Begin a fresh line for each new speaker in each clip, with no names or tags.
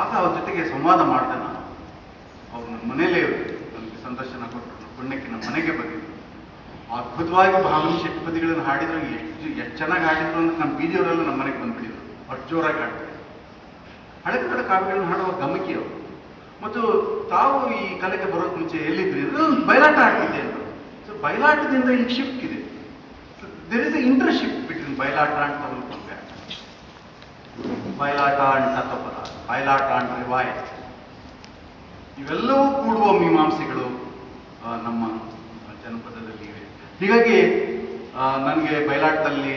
ಆಗ ಅವ್ರ ಜೊತೆಗೆ ಸಂವಾದ ಮಾಡಿದೆ ನಾನು. ಅವ್ರು ನನ್ನ ಮನೇಲೇ ನನಗೆ ಸಂದರ್ಶನ ಕೊಟ್ಟರು ಪುಣ್ಯಕ್ಕೆ ನಮ್ಮ ಮನೆಗೆ ಬಂದಿದ್ರು ಅದ್ಭುತವಾಗಿ ಭಾವನೆ ಶಕ್ತಿಪದಿಗಳನ್ನು ಹಾಡಿದ್ರು. ಎಷ್ಟು ಎಷ್ಟು ಚೆನ್ನಾಗಿ ಹಾಡಿದ್ರು ಅಂತ ನಮ್ಮ ಬೀದಿಯವರೆಲ್ಲ ನಮ್ಮ ಮನೆಗೆ ಬಂದ್ಬಿಟ್ಟಿದ್ರು. ಅಷ್ಟು ಜೋರಾಗಿ ಹಾಡ್ತಾರೆ. ಹಳೆ ಕಡೆ ಕಾವ್ಯಗಳನ್ನು ಹಾಡುವ ಗಮಕಿ ಅವರು. ಮತ್ತು ತಾವು ಈ ಕಲೆಗೆ ಬರೋಕ್ ಮುಂಚೆ ಎಲ್ಲಿದ್ರಿ? ಬಯಲಾಟ ಆಡ್ತಿದ್ದೆ ಅಂತ ಸೊ ಬಯಲಾಟದಿಂದ ಇಲ್ಲಿ ಶಿಫ್ಟ್ ಇದೆ. There is inter shift between ಬಯಲಾಟ ಪಂಪ್ಯ ಬಯಲಾಟ ತತ್ವಪದ ಬಯಲಾಟ ರಿವಾಯತ್. ಇವೆಲ್ಲವೂ ಕೂಡುವ ಮೀಮಾಂಸೆಗಳು ನಮ್ಮ ಜನಪದದಲ್ಲಿ ಇವೆ. ಹೀಗಾಗಿ ನನಗೆ ಬಯಲಾಟದಲ್ಲಿ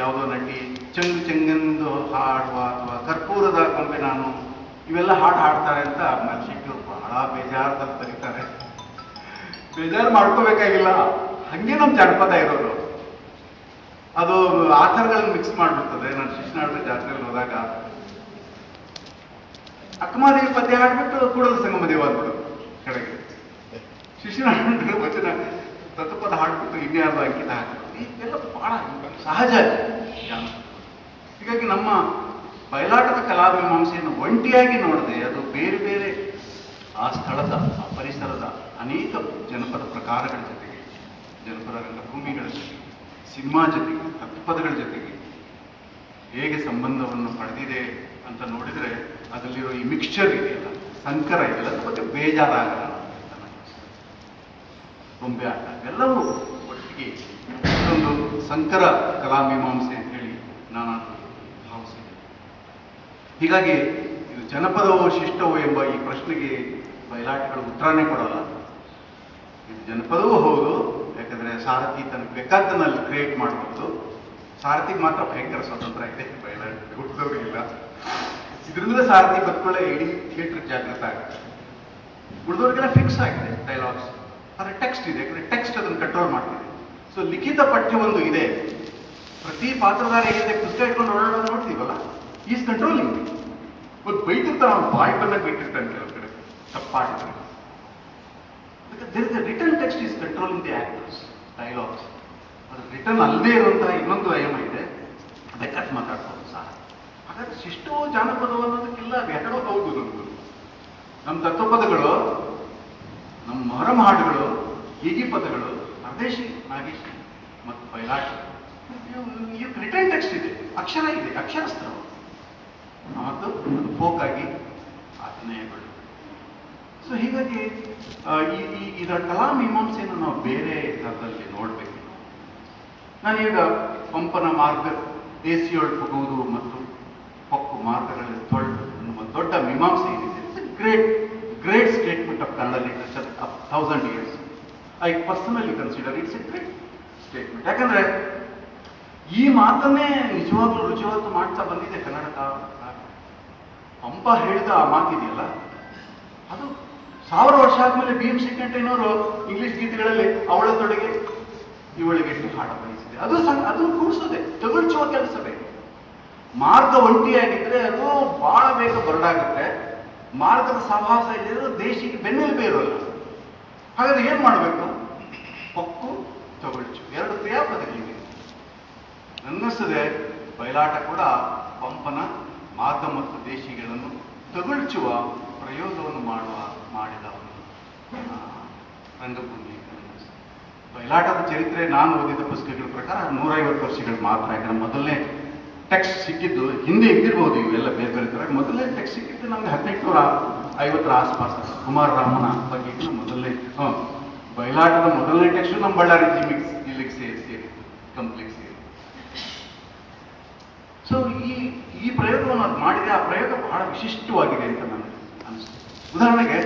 ಯಾವುದೋ ನಟಿ ಚಂಗು ಚೆಂಗೆಂದು ಹಾಡುವ ಅಥವಾ ಕರ್ಪೂರದ ಕೊಂಬೆ ನಾನು ಇವೆಲ್ಲ ಹಾಡು ಹಾಡ್ತಾರೆ ಅಂತ ಶೆಟ್ಟಿಯವರು ಬಹಳ ಬೇಜಾರದಲ್ಲಿ ಬರೀತಾರೆ. ಬೇಜಾರು ಮಾಡ್ಕೋಬೇಕಾಗಿಲ್ಲ. ಹಂಗೆ ನಮ್ಮ ಜನಪದ ಇರೋರು ಅದು ಆಥರ್ಗಳನ್ನ ಮಿಕ್ಸ್ ಮಾಡಿಬಿಡ್ತದೆ. ನಾನು ಜಾತ್ರೆಯಲ್ಲಿ ಹೋದಾಗ ಅಕ್ಕಮಾದೇವಿ ಪದ್ಯ ಹಾಡ್ಬಿಟ್ಟು ಕೂಡಲ ಸಂಗಮ ದೇವ ಅಂದ್ಬಿಡು ಶಿಶುನಾರಾಯಣ ವಚನ ತತ್ವಪದ ಹಾಡ್ಬಿಟ್ಟು ಇನ್ಯಾರ್ದು ಅಂಕಿತ ಹಾಕ್ಬಿಟ್ಟು ಬಹಳ ಸಹಜ ಹೀಗಾಗಿ ನಮ್ಮ ಬಯಲಾಟದ ಕಲಾಭಿಮಾಂಸೆಯನ್ನು ಒಂಟಿಯಾಗಿ ನೋಡದೆ ಅದು ಬೇರೆ ಬೇರೆ ಆ ಸ್ಥಳದ, ಆ ಪರಿಸರದ ಅನೇಕ ಜನಪದ ಪ್ರಕಾರಗಳ ಜೊತೆಗೆ, ಜನಪದ ರಂಗಭೂಮಿಗಳ ಜೊತೆಗೆ, ಸಿನಿಮಾ ಜೊತೆಗೆ ತತ್ಪದಗಳ ಜೊತೆಗೆ ಹೇಗೆ ಸಂಬಂಧವನ್ನು ಪಡೆದಿದೆ ಅಂತ ನೋಡಿದರೆ ಅದರಲ್ಲಿರೋ ಈ ಮಿಕ್ಸ್ಚರ್ ಇದೆಯಲ್ಲ, ಸಂಕರ ಇದೆಯಲ್ಲ ಬಗ್ಗೆ ಬೇಜಾರಾಗಲ್ಲ ಬೊಂಬೆ ಆಟ, ಎಲ್ಲವೂ ಒಟ್ಟಿಗೆ ಇದೊಂದು ಸಂಕರ ಕಲಾಮೀಮಾಂಸೆ ಅಂತ ಹೇಳಿ ನಾನು ಭಾವಿಸಿದೆ ಹೀಗಾಗಿ ಇದು ಜನಪದವೋ ಶಿಷ್ಟವೋ ಎಂಬ ಈ ಪ್ರಶ್ನೆಗೆ ಬಯಲಾಟಗಳು ಉತ್ತರನೇ ಕೊಡಲ್ಲ. ಇದು ಜನಪದವೂ ಹೌದು, ಯಾಕಂದರೆ ಸಾರಥಿ ತನಗೆ ಬೇಕಾದ್ದನ್ನಲ್ಲಿ ಕ್ರಿಯೇಟ್ ಮಾಡಬಹುದು ಸಾರಥಿಗೆ ಮಾತ್ರ ಭಯಂಕರ ಸ್ವತಂತ್ರ ಇದೆ ಹುಟ್ಟಿದವರಿಗಿಲ್ಲ ಇದರಿಂದ ಸಾರಥಿ ಬದುಕೊಳ್ಳೆ ಇಡೀ ಥಿಯೇಟರ್ ಜಾಗೃತ ಆಗುತ್ತೆ. ಉಳಿದವ್ರಿಗೆಲ್ಲ ಫಿಕ್ಸ್ ಆಗಿದೆ ಡೈಲಾಗ್ಸ್ ಆದರೆ ಟೆಕ್ಸ್ಟ್ ಇದೆ, ಯಾಕಂದ್ರೆ ಟೆಕ್ಸ್ಟ್ ಅದನ್ನು ಕಂಟ್ರೋಲ್ ಮಾಡ್ತಿದೆ. ಸೊ ಲಿಖಿತ ಪಠ್ಯ ಒಂದು ಇದೆ. ಪ್ರತಿ ಪಾತ್ರಧಾರ ಏನಿದೆ ಪುಸ್ತಕ ಇಟ್ಕೊಂಡು ಓಡಾಡೋದು ನೋಡ್ತೀವಲ್ಲ? ಈಸ್ ಕಂಟ್ರೋಲಿಂಗ್ ಒಂದು ಬೈತಿರ್ತಾನೆ ಅವ್ನು, ಬಾಯಿ ಬಂದಾಗ ಬಿಟ್ಟಿರ್ತಾನೆ ಕೆಲವು ಕಡೆ ತಪ್ಪಾಡಿದ್ರೆ return text is controlling the actors dialogues return ಅಲ್ಲದೆ ಇರುವಂತಹ ಇನ್ನೊಂದು ಆಯಾಮ ಇದೆ. ಬೇಕಾದ್ ಮಾತಾಡ್ಬೋದು ಸಹ ಹಾಗಾದ್ರೆ ಶಿಷ್ಟೋ ಜಾನಪದವು ಅನ್ನೋದಕ್ಕೆಲ್ಲ ವ್ಯಕರಣ ಹೌದು ನಮ್ದು? ನಮ್ಮ ತತ್ವಪದಗಳು ನಮ್ಮ ಮೊಹರಂ ಹಾಡುಗಳು, ಹೀಗಿ ಪದಗಳು, ಪರದೇಶಿ, ನಾಗೇಶಿ ಮತ್ತು ಬಯಲಾಟ ರಿಟರ್ನ್ ಟೆಕ್ಸ್ಟ್ ಇದೆ. ಅಕ್ಷರ ಇದೆ ಅಕ್ಷರಸ್ತ್ರ ಮತ್ತು ಫೋಕ್ ಆಗಿ ಅಭಿನಯಗಳು ಸೊ ಹೀಗಾಗಿ ಈ- ಇದರ ಕಲಾ ಮೀಮಾಂಸೆಯನ್ನು ನಾವು ಬೇರೆ ಥರದಲ್ಲಿ ನೋಡಬೇಕು. ನಾನೀಗ ಪಂಪನ ಮಾರ್ಗ ದೇಸಿಯೊಳಗೆ ಹೋಗುವುದು ಮತ್ತು ಪಕ್ಕು ಮಾರ್ಗಗಳಲ್ಲಿ ತೊಳ್ಳು ಅನ್ನುವ ದೊಡ್ಡ ಮೀಮಾಂಸೆ ಏನಿದೆ. Great great statement of Kannada literature of thousand years I personally consider it's a great statement ಯಾಕಂದ್ರೆ ಈ ಮಾತನ್ನೇ ನಿಜವಾಗ್ಲೂ ರುಜುವಾತು ಮಾಡ್ತಾ ಬಂದಿದೆ ಕನ್ನಡ ಕಾ- ಕಾ- ಪಂಪ ಹೇಳಿದ ಆ ಮಾತಿದೆಯಲ್ಲ? ಅದು ಸಾವಿರ ವರ್ಷ ಆದ್ಮೇಲೆ ಭೀಮ್ ಎಂ ಇಂಗ್ಲಿಷ್ ಗೀತೆಗಳಲ್ಲಿ ಅವಳ ತೊಡೆಗೆ ಇವಳಿಗೆ ಹಾಡ ಬಯಸಿದೆ ಅದು ಸಣ್ಣ ಅದು ಕೂಡಿಸೋದೆ ತಗೊಳ್ಚುವ ಕೆಲಸವೇ. ಮಾರ್ಗ ಒಂಟಿಯಾಗಿದ್ರೆ ಅದು ಬಹಳ ಬೇಗ ಬರಡಾಗುತ್ತೆ. ಮಾರ್ಗದ ಸಹವಾಸ ಇದ್ದರೆ ದೇಶಕ್ಕೆ ಬೆನ್ನೆಲುಬೇ ಇರೋಲ್ಲ. ಹಾಗಾದ್ರೆ ಏನ್ ಮಾಡಬೇಕು? ಪಕ್ಕು ತಗೊಳ್ಚು ಎರಡು ಕ್ರಿಯಾಪದಗಳಿವೆ ನನ್ನಿಸದೆ ಬಯಲಾಟ ಕೂಡ ಪಂಪನ ಮಾರ್ಗ ಮತ್ತು ದೇಶಿಗಳನ್ನು ತಗುಳ್ಚುವ ಪ್ರಯೋಗವನ್ನು ಮಾಡುವ ಮಾಡಿದ ಒಂದು ಆ, ರಂಗಭೂಮಿ ಬಯಲಾಟದ ಚರಿತ್ರೆ ನಾನು ಓದಿದ ಪುಸ್ತಕಗಳ ಪ್ರಕಾರ ನೂರೈವತ್ತು ವರ್ಷಗಳು ಮಾತ್ರ. ಯಾಕಂದ್ರೆ ಮೊದಲನೇ ಟೆಕ್ಸ್ಟ್ ಸಿಕ್ಕಿದ್ದು ಹಿಂದೆ ಇದ್ದಿರ್ಬೋದು ಇವೆಲ್ಲ ಬೇರೆ ಬೇರೆ ಥರ ಮೊದಲನೇ ಟೆಕ್ಸ್ಟ್ ಸಿಕ್ಕಿದ್ದು ನಮ್ಗೆ ಹದಿನೆಂಟುನೂರ ಐವತ್ತರ ಆಸ್ಪಾಸ್. ಕುಮಾರ ರಾಮನ ಬಗ್ಗೆ ಮೊದಲನೇ ಹ್ಮ್, ಬಯಲಾಟದ ಮೊದಲನೇ ಟೆಕ್ಸ್ಟ್ ನಮ್ಮ ಬಳ್ಳಾರಿ ಜಿಮಿಕ್ಸ್ ಇಲ್ಲಿಗೆ ಸೇರಿ ಸೇರಿ ಕಂಪ್ಲೀಟ್ ಸೇರಿ. ಸೊ ಈ ಈ ಪ್ರಯೋಗವನ್ನು ಅದು ಮಾಡಿದೆ ಆ ಪ್ರಯೋಗ ಬಹಳ ವಿಶಿಷ್ಟವಾಗಿದೆ ಅಂತ ನನಗೆ ಅನಿಸ್ತು ಉದಾಹರಣೆಗೆ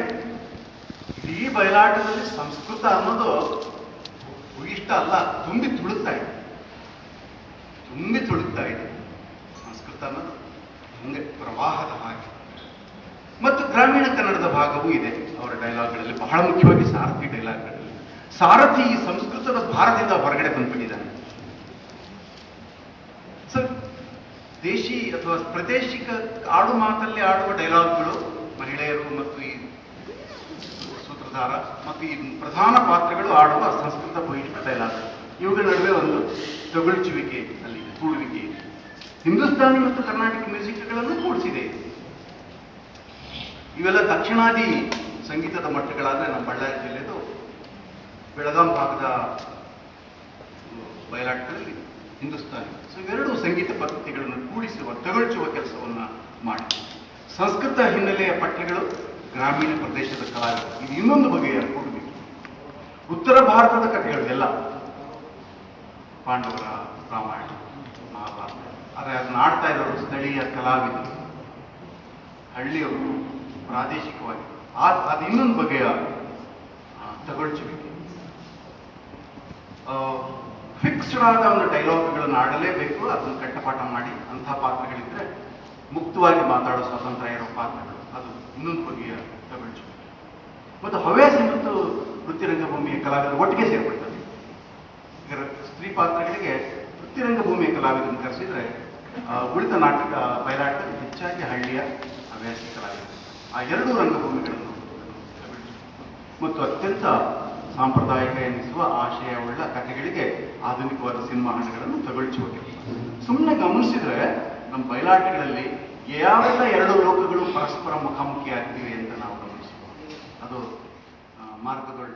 ಇಡೀ ಬಯಲಾಟದಲ್ಲಿ ಸಂಸ್ಕೃತ ಅನ್ನೋದು ಇಷ್ಟ ಅಲ್ಲ, ತುಂಬಿ ತುಳುಕ್ತಾ ಇದೆ. ತುಂಬಿ ತುಳುತ್ತಾ ಇದೆ. ಸಂಸ್ಕೃತ ಅನ್ನೋದು ಹಂಗೆ ಪ್ರವಾಹದ ಹಾಗೆ. ಮತ್ತು ಗ್ರಾಮೀಣ ಕನ್ನಡದ ಭಾಗವೂ ಇದೆ. ಅವರ ಡೈಲಾಗ್ಗಳಲ್ಲಿ ಬಹಳ ಮುಖ್ಯವಾಗಿ ಸಾರಥಿ ಡೈಲಾಗ್ಗಳಲ್ಲಿ. ಸಾರಥಿ ಈ ಸಂಸ್ಕೃತದ ಭಾರತದಿಂದ ಹೊರಗಡೆ ಬಂದ್ಬಿಟ್ಟಿದ್ದಾನೆ. ಸೊ ದೇಶಿ ಅಥವಾ ಪ್ರದೇಶಿಕ ಆಡು ಮಾತಲ್ಲಿ ಆಡುವ ಡೈಲಾಗ್ಗಳು ಮಹಿಳೆಯರು ಮತ್ತು ಈ ಸೂತ್ರಧಾರ ಮತ್ತು ಈ ಪ್ರಧಾನ ಪಾತ್ರಗಳು ಆಡುವ ಸಂಸ್ಕೃತ ಬಹಿಟ್ಕಟ ಇಲ್ಲ ಇವುಗಳ ನಡುವೆ ಒಂದು ತಗೊಳ್ಚುವಿಕೆ ಅಲ್ಲಿ ಕೂಡುವಿಕೆ ಹಿಂದೂಸ್ತಾನಿ ಮತ್ತು ಕರ್ನಾಟಕ ಮ್ಯೂಸಿಕ್ಗಳನ್ನು ಕೂಡಿಸಿದೆ. ಇವೆಲ್ಲ ದಕ್ಷಿಣಾದಿ ಸಂಗೀತದ ಮಟ್ಟಗಳಾದ್ರೆ ನಮ್ಮ ಬಳ್ಳಾರಿ ಜಿಲ್ಲೆದು ಬೆಳಗಾಂ ಭಾಗದ ಬಯಲಾಟದಲ್ಲಿ ಹಿಂದೂಸ್ತಾನಿ. ಸೊ ಇವೆರಡು ಸಂಗೀತ ಪದ್ಧತಿಗಳನ್ನು ಕೂಡಿಸುವ ತಗೊಳ್ಚುವ ಕೆಲಸವನ್ನ ಮಾಡಿ ಸಂಸ್ಕೃತ ಹಿನ್ನೆಲೆಯ ಪಠ್ಯಗಳು ಗ್ರಾಮೀಣ ಪ್ರದೇಶದ ಕಲಾವಿದರು ಇದು ಇನ್ನೊಂದು ಬಗೆಯ ಕೊಡುಗೆ ಉತ್ತರ ಭಾರತದ ಕಥೆಗಳು ಎಲ್ಲ. ಪಾಂಡವರ ರಾಮಾಯಣ, ಮಹಾಭಾರತ. ಆದರೆ ಅದನ್ನ ಆಡ್ತಾ ಇರೋರು ಸ್ಥಳೀಯ ಕಲಾವಿದರು. ಹಳ್ಳಿಯವರು ಪ್ರಾದೇಶಿಕವಾಗಿ ಅದು ಇನ್ನೊಂದು ಬಗೆಯ ತಗೊಳ್ಚುವಿಕೆ ಫಿಕ್ಸ್ಡ್ ಆದ ಒಂದು ಡೈಲಾಗ್ಗಳನ್ನು ಆಡಲೇಬೇಕು, ಅದನ್ನು ಕಟ್ಟಪಾಠ ಮಾಡಿ ಅಂಥ ಪಾತ್ರಗಳಿದ್ರೆ ಮುಕ್ತವಾಗಿ ಮಾತಾಡೋ ಸ್ವಾತಂತ್ರ್ಯ ಇರೋ ಪಾತ್ರಗಳು. ಅದು ಇನ್ನೊಂದು ಬಗೆಯ ತಗೊಳ್ಚುವಿಕೆ ಮತ್ತು ಹವ್ಯಾಸಿ ಮತ್ತು ವೃತ್ತಿರಂಗಭೂಮಿಯ ಕಲಾವಿದರು ಒಟ್ಟಿಗೆ ಸೇರ್ಪಡ್ತಾರೆ. ಇದರ ಸ್ತ್ರೀ ಪಾತ್ರಗಳಿಗೆ ವೃತ್ತಿರಂಗಭೂಮಿಯ ಕಲಾವಿದರನ್ನು ಕರೆಸಿದ್ರೆ ಉಳಿದ ನಾಟಕ ಬಯಲಾಟ ಹೆಚ್ಚಾಗಿ ಹಳ್ಳಿಯ ಹವ್ಯಾಸಿ ಕಲಾವಿದರು. ಆ ಎರಡೂ ರಂಗಭೂಮಿಗಳನ್ನು ಮತ್ತು ಅತ್ಯಂತ ಸಾಂಪ್ರದಾಯಿಕ ಎನಿಸುವ ಆಶಯವುಳ್ಳ ಕಥೆಗಳಿಗೆ ಆಧುನಿಕವಾದ ಸಿನಿಮಾ ಹಣಗಳನ್ನು ತಗೊಳ್ಚುವ ಸುಮ್ಮನೆ ಗಮನಿಸಿದ್ರೆ, ನಮ್ಮ ಬಯಲಾಟಗಳಲ್ಲಿ ಯಾವೆಲ್ಲ ಎರಡು ಲೋಕಗಳು ಪರಸ್ಪರ ಮುಖಾಮುಖಿ ಆಗ್ತಿವೆ ಅಂತ ನಾವು ಗಮನಿಸಬಹುದು ಅದು ಆ, ಮಾರ್ಗದೊಳ್